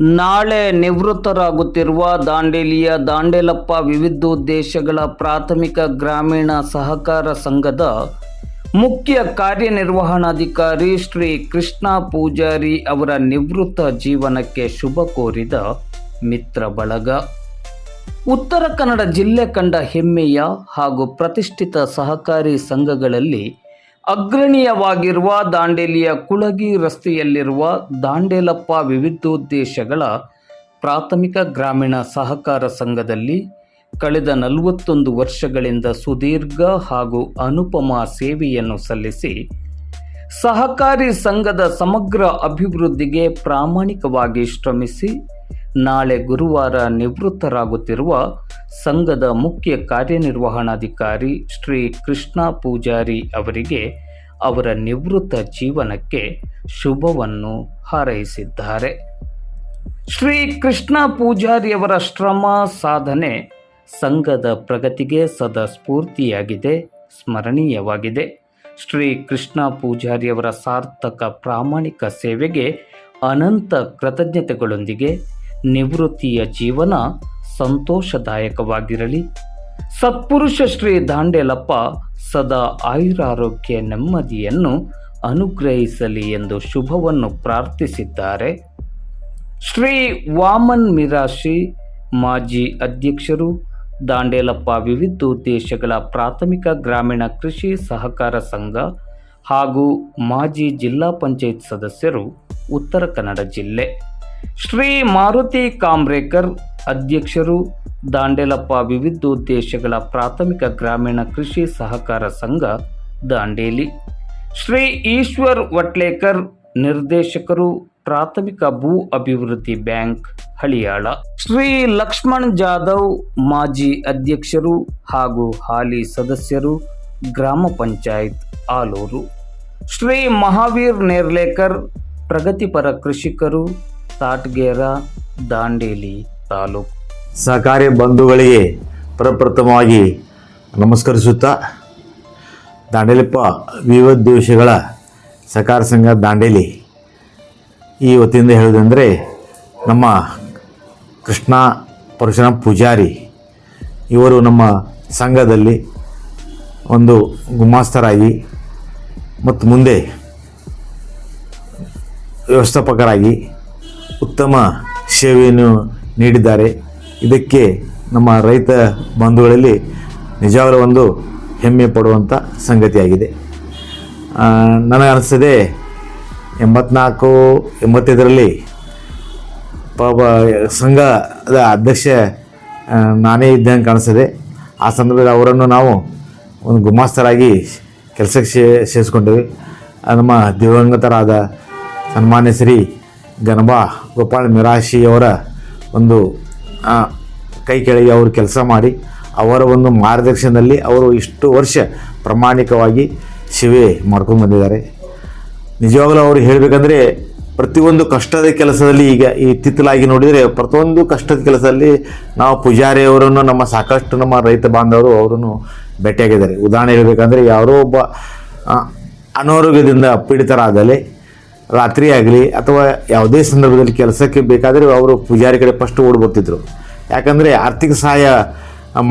ನಾಳೆ ನಿವೃತ್ತರಾಗುತ್ತಿರುವ ದಾಂಡೇಲಿಯ ದಾಂಡೇಲಪ್ಪ ವಿವಿಧೋದ್ದೇಶಗಳ ಪ್ರಾಥಮಿಕ ಗ್ರಾಮೀಣ ಸಹಕಾರ ಸಂಘದ ಮುಖ್ಯ ಕಾರ್ಯನಿರ್ವಹಣಾಧಿಕಾರಿ ಶ್ರೀ ಕೃಷ್ಣ ಪೂಜಾರಿ ಅವರ ನಿವೃತ್ತ ಜೀವನಕ್ಕೆ ಶುಭ ಕೋರಿದ ಮಿತ್ರ ಬಳಗ. ಉತ್ತರ ಕನ್ನಡ ಜಿಲ್ಲೆ ಕಂಡ ಹೆಮ್ಮೆಯ ಹಾಗೂ ಪ್ರತಿಷ್ಠಿತ ಸಹಕಾರಿ ಸಂಘಗಳಲ್ಲಿ ಅಗ್ರಣೀಯವಾಗಿರುವ ದಾಂಡೇಲಿಯ ಕುಳಗಿ ರಸ್ತೆಯಲ್ಲಿರುವ ದಾಂಡೇಲಪ್ಪ ವಿವಿಧೋದ್ದೇಶಗಳ ಪ್ರಾಥಮಿಕ ಗ್ರಾಮೀಣ ಸಹಕಾರ ಸಂಘದಲ್ಲಿ ಕಳೆದ ನಲವತ್ತೊಂದು ವರ್ಷಗಳಿಂದ ಸುದೀರ್ಘ ಹಾಗೂ ಅನುಪಮ ಸೇವೆಯನ್ನು ಸಲ್ಲಿಸಿ ಸಹಕಾರಿ ಸಂಘದ ಸಮಗ್ರ ಅಭಿವೃದ್ಧಿಗೆ ಪ್ರಾಮಾಣಿಕವಾಗಿ ಶ್ರಮಿಸಿ ನಾಳೆ ಗುರುವಾರ ನಿವೃತ್ತರಾಗುತ್ತಿರುವ ಸಂಘದ ಮುಖ್ಯ ಕಾರ್ಯನಿರ್ವಹಣಾಧಿಕಾರಿ ಶ್ರೀ ಕೃಷ್ಣ ಪೂಜಾರಿ ಅವರಿಗೆ ಅವರ ನಿವೃತ್ತ ಜೀವನಕ್ಕೆ ಶುಭವನ್ನು ಹಾರೈಸಿದ್ದಾರೆ. ಶ್ರೀ ಕೃಷ್ಣ ಪೂಜಾರಿಯವರ ಶ್ರಮ ಸಾಧನೆ ಸಂಘದ ಪ್ರಗತಿಗೆ ಸದಾ ಸ್ಫೂರ್ತಿಯಾಗಿದೆ, ಸ್ಮರಣೀಯವಾಗಿದೆ. ಶ್ರೀ ಕೃಷ್ಣ ಪೂಜಾರಿಯವರ ಸಾರ್ಥಕ ಪ್ರಾಮಾಣಿಕ ಸೇವೆಗೆ ಅನಂತ ಕೃತಜ್ಞತೆಗಳೊಂದಿಗೆ ನಿವೃತ್ತಿಯ ಜೀವನ ಸಂತೋಷದಾಯಕವಾಗಿರಲಿ. ಸತ್ಪುರುಷ ಶ್ರೀ ದಾಂಡೇಲಪ್ಪ ಸದಾ ಆಯುರಾರೋಗ್ಯ ನೆಮ್ಮದಿಯನ್ನು ಅನುಗ್ರಹಿಸಲಿ ಎಂದು ಶುಭವನ್ನು ಪ್ರಾರ್ಥಿಸಿದ್ದಾರೆ. ಶ್ರೀ ವಾಮನ್ ಮಿರಾಶಿ ಮಾಜಿ ಅಧ್ಯಕ್ಷರು, ದಾಂಡೇಲಪ್ಪ ವಿವಿಧ ದೇಶಗಳ ಪ್ರಾಥಮಿಕ ಗ್ರಾಮೀಣ ಕೃಷಿ ಸಹಕಾರ ಸಂಘ ಹಾಗೂ ಮಾಜಿ ಜಿಲ್ಲಾ ಪಂಚಾಯತ್ ಸದಸ್ಯರು, ಉತ್ತರ ಕನ್ನಡ ಜಿಲ್ಲೆ. ಶ್ರೀ ಮಾರುತಿ ಕಾಮ್ರೇಕರ್ ಅಧ್ಯಕ್ಷರು ದಾಂಡೇಲಪ್ಪ ವಿವಿಧೋದ್ದೇಶಗಳ ಪ್ರಾಥಮಿಕ ಗ್ರಾಮೀಣ ಕೃಷಿ ಸಹಕಾರ ಸಂಘ ದಾಂಡೇಲಿ. ಶ್ರೀ ಈಶ್ವರ್ ವಟ್ಲೇಕರ್ ನಿರ್ದೇಶಕರು ಪ್ರಾಥಮಿಕ ಭೂ ಅಭಿವೃದ್ಧಿ ಬ್ಯಾಂಕ್ ಹಳಿಯಾಳ. ಶ್ರೀ ಲಕ್ಷ್ಮಣ್ ಜಾಧವ್ ಮಾಜಿ ಅಧ್ಯಕ್ಷರು ಹಾಗೂ ಹಾಲಿ ಸದಸ್ಯರು ಗ್ರಾಮ ಪಂಚಾಯತ್ ಆಲೂರು. ಶ್ರೀ ಮಹಾವೀರ್ ನೇರ್ಲೇಕರ್ ಪ್ರಗತಿಪರ ಕೃಷಿಕರು ತಾಟ್ಗೇರ ದಾಂಡೇಲಿ. ತಾಲೂಕು. ಸಹಕಾರಿ ಬಂಧುಗಳಿಗೆ ಪ್ರಪ್ರಥಮವಾಗಿ ನಮಸ್ಕರಿಸುತ್ತಾ, ದಾಂಡೇಲಿಪ್ಪ ವಿವಿಧ ದೇಶಗಳ ಸಹಕಾರ ಸಂಘ ದಾಂಡೇಲಿ ಈ ವತಿಯಿಂದ ಹೇಳುವುದಂದರೆ, ನಮ್ಮ ಕೃಷ್ಣ ಪರಶುರಾಮ್ ಪೂಜಾರಿ ಇವರು ನಮ್ಮ ಸಂಘದಲ್ಲಿ ಒಂದು ಗುಮಾಸ್ತರಾಗಿ ಮತ್ತು ಮುಂದೆ ವ್ಯವಸ್ಥಾಪಕರಾಗಿ ಉತ್ತಮ ಸೇವೆಯನ್ನು ನೀಡಿದ್ದಾರೆ. ಇದಕ್ಕೆ ನಮ್ಮ ರೈತ ಬಂಧುಗಳಲ್ಲಿ ನಿಜವಾಗಲೂ ಒಂದು ಹೆಮ್ಮೆ ಪಡುವಂಥ ಸಂಗತಿಯಾಗಿದೆ. ನನಗೆ ಎಂಬತ್ನಾಲ್ಕು, ಎಂಬತ್ತೈದರಲ್ಲಿ ಪಾಪ ಸಂಘದ ಅಧ್ಯಕ್ಷ ನಾನೇ ಇದ್ದಂಗೆ ಕಾಣಿಸ್ತದೆ ಆ ಸಂದರ್ಭದಲ್ಲಿ ಅವರನ್ನು ನಾವು ಒಂದು ಗುಮಾಸ್ತರಾಗಿ ಕೆಲಸಕ್ಕೆ ಸೇ ಸೇರಿಸ್ಕೊಂಡೇವೆ. ನಮ್ಮ ದಿವಂಗತರಾದ ಸನ್ಮಾನ್ಯ ಶ್ರೀ ಗನಬಾ ಗೋಪಾಲ್ ಮಿರಾಶಿಯವರ ಒಂದು ಕೈ ಕೆಳಗೆ ಅವರು ಕೆಲಸ ಮಾಡಿ, ಅವರ ಒಂದು ಮಾರ್ಗದರ್ಶನದಲ್ಲಿ ಅವರು ಇಷ್ಟು ವರ್ಷ ಪ್ರಾಮಾಣಿಕವಾಗಿ ಸೇವೆ ಮಾಡ್ಕೊಂಡು ಬಂದಿದ್ದಾರೆ. ನಿಜವಾಗಲೂ ಅವರು ಹೇಳಬೇಕಂದ್ರೆ, ಪ್ರತಿಯೊಂದು ಕಷ್ಟದ ಕೆಲಸದಲ್ಲಿ ಈಗ ಈ ತಿತ್ತಲಾಗಿ ನೋಡಿದರೆ, ಪ್ರತಿಯೊಂದು ಕಷ್ಟದ ಕೆಲಸದಲ್ಲಿ ನಾವು ಪೂಜಾರಿಯವರನ್ನು ನಮ್ಮ ಸಾಕಷ್ಟು ನಮ್ಮ ರೈತ ಬಾಂಧವರು ಅವರನ್ನು ಭೇಟಿಯಾಗಿದ್ದಾರೆ. ಉದಾಹರಣೆ ಹೇಳಬೇಕಂದ್ರೆ, ಯಾರೋ ಒಬ್ಬ ಅನಾರೋಗ್ಯದಿಂದ ಪೀಡಿತರಾದಲ್ಲಿ ರಾತ್ರಿ ಆಗಲಿ ಅಥವಾ ಯಾವುದೇ ಸಂದರ್ಭದಲ್ಲಿ ಕೆಲಸಕ್ಕೆ ಬೇಕಾದರೆ ಅವರು ಪೂಜಾರಿ ಕಡೆ ಫಸ್ಟ್ ಓಡಿ ಬರ್ತಿದ್ರು. ಯಾಕಂದರೆ ಆರ್ಥಿಕ ಸಹಾಯ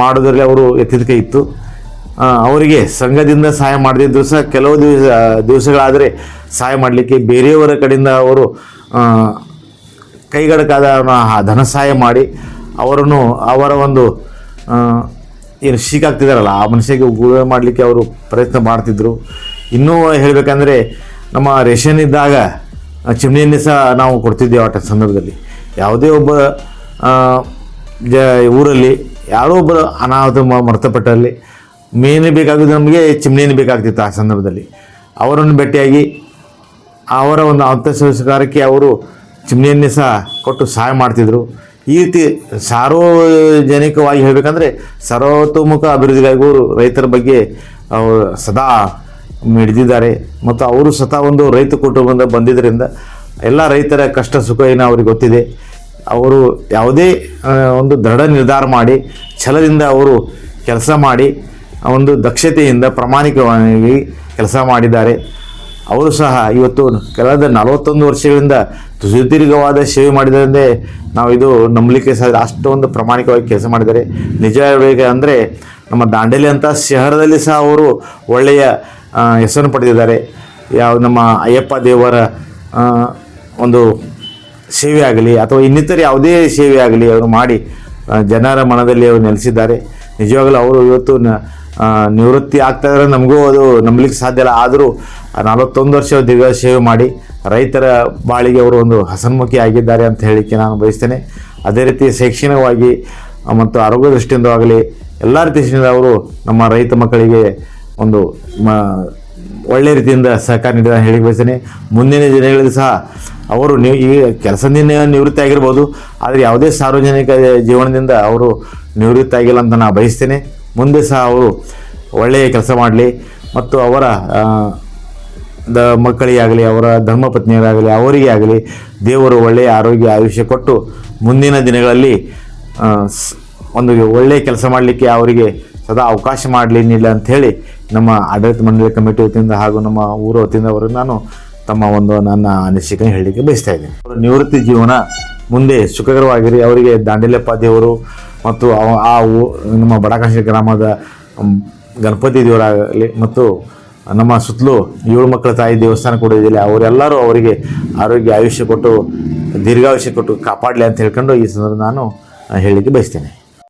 ಮಾಡೋದ್ರಲ್ಲಿ ಅವರು ಎತ್ತಿದ ಇತ್ತು. ಅವರಿಗೆ ಸಂಘದಿಂದ ಸಹಾಯ ಮಾಡಿದ ಸಹ ಕೆಲವು ದಿವಸ, ದಿವಸಗಳಾದರೆ ಸಹಾಯ ಮಾಡಲಿಕ್ಕೆ ಬೇರೆಯವರ ಕಡೆಯಿಂದ ಅವರು ಕೈಗಡಕಾದ ಧನ ಸಹಾಯ ಮಾಡಿ ಅವರನ್ನು, ಅವರ ಒಂದು ಏನು ಶೀಕಾಗ್ತಿದಾರಲ್ಲ ಆ ಮನುಷ್ಯಗೆ ಗುಳೆ ಮಾಡಲಿಕ್ಕೆ ಅವರು ಪ್ರಯತ್ನ ಮಾಡ್ತಿದ್ರು. ಇನ್ನೂ ಹೇಳಬೇಕಂದ್ರೆ ನಮ್ಮ ರೇಷನ್ ಇದ್ದಾಗ ಚಿಮಣಿಯನ್ನು ಸಹ ನಾವು ಕೊಡ್ತಿದ್ದೇವೆ ಆಟ ಸಂದರ್ಭದಲ್ಲಿ. ಯಾವುದೇ ಒಬ್ಬ ಜ ಊರಲ್ಲಿ ಯಾರೋ ಒಬ್ಬರು ಅನಾಹುತ ಮ- ಮೃತಪಟ್ಟಲ್ಲಿ ಮೇನೇ ಬೇಕಾಗಿದ್ದು ನಮಗೆ ಚಿಮಣಿಯನ್ನು ಬೇಕಾಗ್ತಿತ್ತು ಆ ಸಂದರ್ಭದಲ್ಲಿ. ಅವರನ್ನು ಭೇಟಿಯಾಗಿ ಅವರ ಒಂದು ಅಂತಃಸಂಸ್ಕಾರಕ್ಕೆ ಅವರು ಚಿಮಣಿಯನ್ನೇ ಸಹ ಕೊಟ್ಟು ಸಹಾಯ ಮಾಡ್ತಿದ್ರು. ಈ ರೀತಿ ಸಾರ್ವಜನಿಕವಾಗಿ ಹೇಳಬೇಕಂದ್ರೆ ಸರ್ವತೋಮುಖ ಅಭಿವೃದ್ಧಿಗಾಗಿ ಅವರು ರೈತರ ಬಗ್ಗೆ ಸದಾ ಮಿಡಿದಿದ್ದಾರೆ. ಮತ್ತು ಅವರು ಸ್ವತಃ ಒಂದು ರೈತ ಕುಟುಂಬದಿಂದ ಬಂದಿದ್ದರಿಂದ ಎಲ್ಲ ರೈತರ ಕಷ್ಟ ಸುಖ ಏನೋ ಅವ್ರಿಗೆ ಗೊತ್ತಿದೆ. ಅವರು ಯಾವುದೇ ಒಂದು ದೃಢ ನಿರ್ಧಾರ ಮಾಡಿ, ಛಲದಿಂದ ಅವರು ಕೆಲಸ ಮಾಡಿ ಒಂದು ದಕ್ಷತೆಯಿಂದ ಪ್ರಾಮಾಣಿಕವಾಗಿ ಕೆಲಸ ಮಾಡಿದ್ದಾರೆ. ಅವರು ಸಹ ಇವತ್ತು ಕಳೆದ ನಲವತ್ತೊಂದು ವರ್ಷಗಳಿಂದ ಸುದೀರ್ಘವಾದ ಸೇವೆ ಮಾಡಿದಂತೆ ನಾವು ಇದು ನಂಬಲಿಕ್ಕೆ ಸಾಧ್ಯ. ಅಷ್ಟೊಂದು ಪ್ರಾಮಾಣಿಕವಾಗಿ ಕೆಲಸ ಮಾಡಿದ್ದಾರೆ. ನಿಜ ಹೇಳಬೇಕು ಅಂದರೆ ನಮ್ಮ ದಾಂಡೇಲಿ ಅಂತ ಶಹರದಲ್ಲಿ ಸಹ ಅವರು ಒಳ್ಳೆಯ ಹೆಸರನ್ನು ಪಡೆದಿದ್ದಾರೆ. ಯಾವ ನಮ್ಮ ಅಯ್ಯಪ್ಪ ದೇವರ ಒಂದು ಸೇವೆ ಆಗಲಿ ಅಥವಾ ಇನ್ನಿತರ ಯಾವುದೇ ಸೇವೆ ಆಗಲಿ ಅವರು ಮಾಡಿ ಜನರ ಮನದಲ್ಲಿ ಅವರು ನೆಲೆಸಿದ್ದಾರೆ. ನಿಜವಾಗಲೂ ಅವರು ಇವತ್ತು ನಿವೃತ್ತಿ ಆಗ್ತಾ ಇದ್ದಾರೆ. ನಮಗೂ ಅದು ನಂಬಲಿಕ್ಕೆ ಸಾಧ್ಯ ಇಲ್ಲ. ಆದರೂ ನಲವತ್ತೊಂದು ವರ್ಷ ದಿವ್ಯ ಸೇವೆ ಮಾಡಿ ರೈತರ ಬಾಳಿಗೆ ಅವರು ಒಂದು ಹಸನ್ಮುಖಿ ಆಗಿದ್ದಾರೆ ಅಂತ ಹೇಳಿಕ್ಕೆ ನಾನು ಬಯಸ್ತೇನೆ. ಅದೇ ರೀತಿ ಶೈಕ್ಷಣಿಕವಾಗಿ ಮತ್ತು ಆರೋಗ್ಯ ದೃಷ್ಟಿಯಿಂದ ಆಗಲಿ ಎಲ್ಲ ರೀತಿಯಿಂದ ಅವರು ನಮ್ಮ ರೈತ ಮಕ್ಕಳಿಗೆ ಒಂದು ಮ, ಒಳ್ಳೆ ರೀತಿಯಿಂದ ಸಹಕಾರ ನೀಡಿದ ಹೇಳಿ ಬಯಸ್ತೇನೆ. ಮುಂದಿನ ದಿನಗಳಲ್ಲಿ ಸಹ ಅವರು ನೀವು ಈ ಕೆಲಸದಿಂದ ನಿವೃತ್ತಿ ಆಗಿರ್ಬೋದು. ಆದರೆ ಯಾವುದೇ ಸಾರ್ವಜನಿಕ ಜೀವನದಿಂದ ಅವರು ನಿವೃತ್ತಿ ಆಗಿಲ್ಲ ಅಂತ ನಾನು ಬಯಸ್ತೇನೆ. ಮುಂದೆ ಸಹ ಅವರು ಒಳ್ಳೆಯ ಕೆಲಸ ಮಾಡಲಿ ಮತ್ತು ಅವರ ದ ಮಕ್ಕಳಿಗೆ ಆಗಲಿ ಅವರ ಧರ್ಮಪತ್ನಿಯರಾಗಲಿ, ಅವರಿಗೆ ಆಗಲಿ ದೇವರು ಒಳ್ಳೆಯ ಆರೋಗ್ಯ, ಆಯುಷ್ಯ ಕೊಟ್ಟು ಮುಂದಿನ ದಿನಗಳಲ್ಲಿ ಒಂದು ಒಳ್ಳೆಯ ಕೆಲಸ ಮಾಡಲಿಕ್ಕೆ ಅವರಿಗೆ ಸದಾ ಅವಕಾಶ ಮಾಡಲಿ ಇಲ್ಲ ಅಂಥೇಳಿ ನಮ್ಮ ಆಡಳಿತ ಮಂಡಳಿ ಕಮಿಟಿ ವತಿಯಿಂದ ಹಾಗೂ ನಮ್ಮ ಊರ ವತಿಯಿಂದ ಅವರು ನಾನು ತಮ್ಮ ಒಂದು ನನ್ನ ಅನಿಸಿಕೆ ಹೇಳಲಿಕ್ಕೆ ಬಯಸ್ತಾ ಇದ್ದೇನೆ. ನಿವೃತ್ತಿ ಜೀವನ ಮುಂದೆ ಸುಖಕರವಾಗಿರಿ. ಅವರಿಗೆ ದಾಂಡೇಲಪ್ಪ ದೇವರು ಮತ್ತು ಆ ನಮ್ಮ ಬಡಕಾಶಿ ಗ್ರಾಮದ ಗಣಪತಿ ದೇವರಾಗಲಿ ಮತ್ತು ನಮ್ಮ ಸುತ್ತಲೂ ಏಳು ಮಕ್ಕಳ ತಾಯಿ ದೇವಸ್ಥಾನ ಕೂಡ ಇದೆಯಲ್ಲ ಅವರೆಲ್ಲರೂ ಅವರಿಗೆ ಆರೋಗ್ಯ, ಆಯುಷ್ಯ ಕೊಟ್ಟು, ದೀರ್ಘಾಯುಷ್ಯ ಕೊಟ್ಟು ಕಾಪಾಡಲಿ ಅಂತ ಹೇಳ್ಕೊಂಡು ಈ ಸಂದರ್ಭ ನಾನು ಹೇಳಲಿಕ್ಕೆ ಬಯಸ್ತೇನೆ.